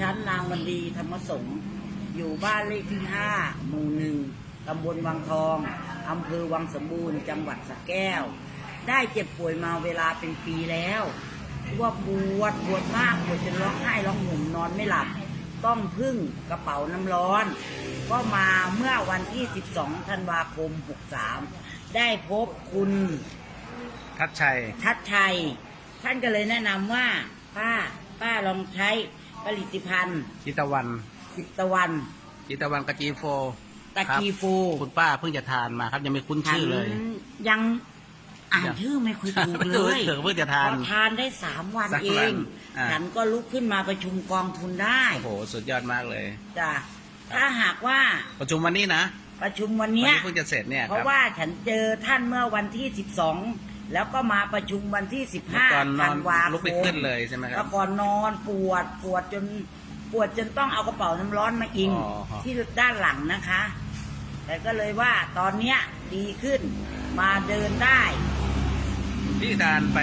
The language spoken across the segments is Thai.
ชั้นนางวันดีธรรมสงฆ์อยู่บ้านเลขที่ห้าหมู่หนึ่งตำบลวังทองอำเภอวังสมบูรณ์ จังหวัดสระแก้ว ได้เจ็บป่วยมาเวลาเป็นปีแล้วว่าปวดปวดมากปวดจนร้องไห้ร้องห่มนอนไม่หลับ ต้องพึ่งกระเป๋าน้ำร้อน ก็มาเมื่อวันที่ 12 ธันวาคม 63 ได้พบคุณ ทัดชัย ทัดชัย ท่านก็เลยแนะนำว่า ป้า ป้าลองใช้ ผลิตภัณฑ์จิตวัน จิตตะวันจิตวันกะจีโฟตะครับกีฟูคุณป้าเพิ่งจะทานมาครับ ยังไม่คุ้นชื่อเลย ฉันยังอ่านยังชื่อไม่ค่อยถูกเลยเพิ่งเพิ่งจะทานพอทานได้สามวันสามเอวันงอ่า ฉันก็ลุกขึ้นมาประชุมกองทุนได้โอ้โหสุดยอดมากเลย จ้ะถ้าหากว่าประชุมวันนี้นะประชุมวันวันเนี้ย นี้เพิ่งจะเสร็จเนี่ยเพครัราะบว่าฉันเจอท่านเมื่อวันที่สิบสอง แล้วก็มาประชุมวันที่สิบห้าก่อนนธัอนนวาคมลุกไปขึ้นเลยใช่ไหมครัแล้บ วก่อนนอนปวดปวดจนปวดจนต้องเอากระเป๋าน้ำร้อนมาอิง อ๋อฮะ ที่ด้านหลังนะคะ แต่ก็เลยว่าตอนเนี้ยดีขึ้นมาเดินได้ พี่ทานไป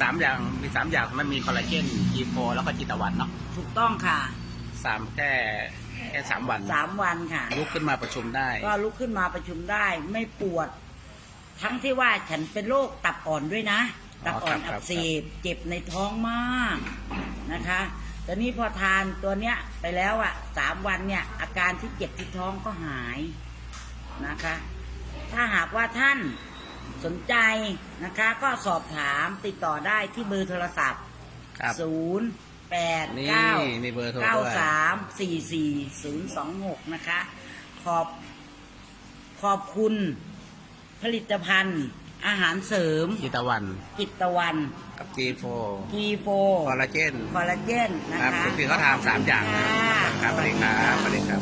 สามอย่างมีสามอย่างมันมีคอลลาเจนจีโฟแล้วก็จิตวันเนาะถูกต้องค่ะสามแค่แค่สามวันสามวันค่ะ ลุกขึ้นมาประชุมได้ ก็ลุกขึ้นมาประชุมได้ ไม่ปวด ทั้งที่ว่าฉันเป็นโรคตับอ่อนด้วยนะ ตับอ่อนครัอับกเสบเจ็บในท้องมากนะคะตอนนี้พอทานตัวเนี้ยไปแล้วอะสามวันเนี่ย อาการที่เจ็บที่ท้องก็หายนะคะ ถ้าหากว่าท่านสนใจนะคะ ก็สอบถามติดต่อได้ที่เบอร์โทรศัพท์ครับศูนย์แปดนี่เก้ามีเบอร์โทรด้วยเก้าสามสี่สี่ศูนย์สองหกนะคะ ขอบขอบคุณ ผลิตภัณฑ์ อาหารเสริมจิตวันจิตตะวันกับจีโฟทีโฟคอลลาเจนคอลลาเจนนะครับคะคือเขาทานสามอย่างค่ะครับสวัสดีครับสวัสดีครับ